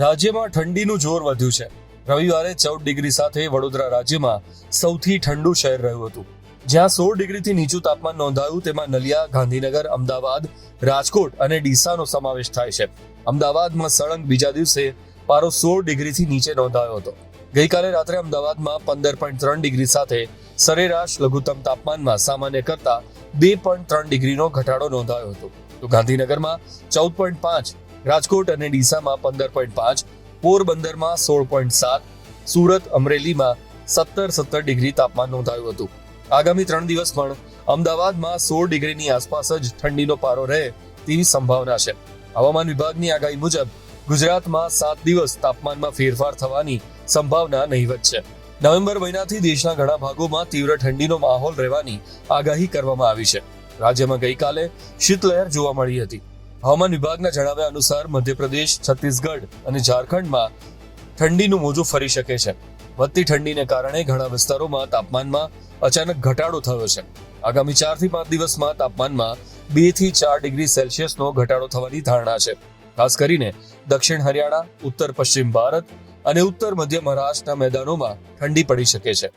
રાજ્યમાં ઠંડીનું જોર વધ્યું છે. રવિવારે ચૌદ ડિગ્રી સાથે વડોદરા રાજ્યમાં સૌથી ઠંડુ શહેર રહ્યું હતું. જ્યાં સોળ ડિગ્રીથી નીચું તાપમાન નોંધાયું, તેમાં નલિયા, ગાંધીનગર, અમદાવાદ, રાજકોટ અને ડીસાનો સમાવેશ થાય છે. અમદાવાદમાં સળંગ બીજા દિવસે પારો સોળ ડિગ્રીથી નીચે નોંધાયો હતો. ગઈકાલે રાત્રે અમદાવાદમાં પંદર પોઈન્ટ ત્રણ ડિગ્રી સાથે સરેરાશ લઘુત્તમ તાપમાનમાં સામાન્ય કરતા બે પોઈન્ટ ત્રણ ડિગ્રીનો ઘટાડો નોંધાયો હતો. તો ગાંધીનગરમાં ચૌદ પોઈન્ટ પાંચ રાજકોટ અને ડીસામાં પંદર પોઈન્ટ પાંચ, પોરબંદરમાં સોળ પોઈન્ટ સાત, સુરત, અમરેલીમાં સત્તર સત્તર ડિગ્રી તાપમાન નોંધાયું હતું. આગામી ત્રણ દિવસ પણ અમદાવાદમાં સોળ ડિગ્રીની આસપાસ જ ઠંડીનો પારો રહે તેવી સંભાવના છે. હવામાન વિભાગની આગાહી મુજબ, ગુજરાતમાં સાત દિવસ તાપમાનમાં ફેરફાર થવાની સંભાવના નહીવત છે. નવેમ્બર મહિનાથી દેશના ઘણા ભાગોમાં તીવ્ર ઠંડીનો માહોલ રહેવાની આગાહી કરવામાં આવી છે. રાજ્યમાં ગઈકાલે શીતલહેર જોવા મળી હતી. હવામાન વિભાગના જણાવ્યા અનુસાર મધ્યપ્રદેશ, છત્તીસગઢ અને ઝારખંડમાં ઠંડીનું મોજું ફરી શકે છે. વધતી ઠંડીને કારણે ઘણા વિસ્તારોમાં તાપમાનમાં અચાનક ઘટાડો થયો છે. આગામી ચારથી પાંચ દિવસમાં તાપમાનમાં બેથી ચાર ડિગ્રી સેલ્સિયસનો ઘટાડો થવાની ધારણા છે. ખાસ કરીને દક્ષિણ હરિયાણા, ઉત્તર પશ્ચિમ ભારત અને ઉત્તર મધ્ય મહારાષ્ટ્રના મેદાનોમાં ઠંડી પડી શકે છે.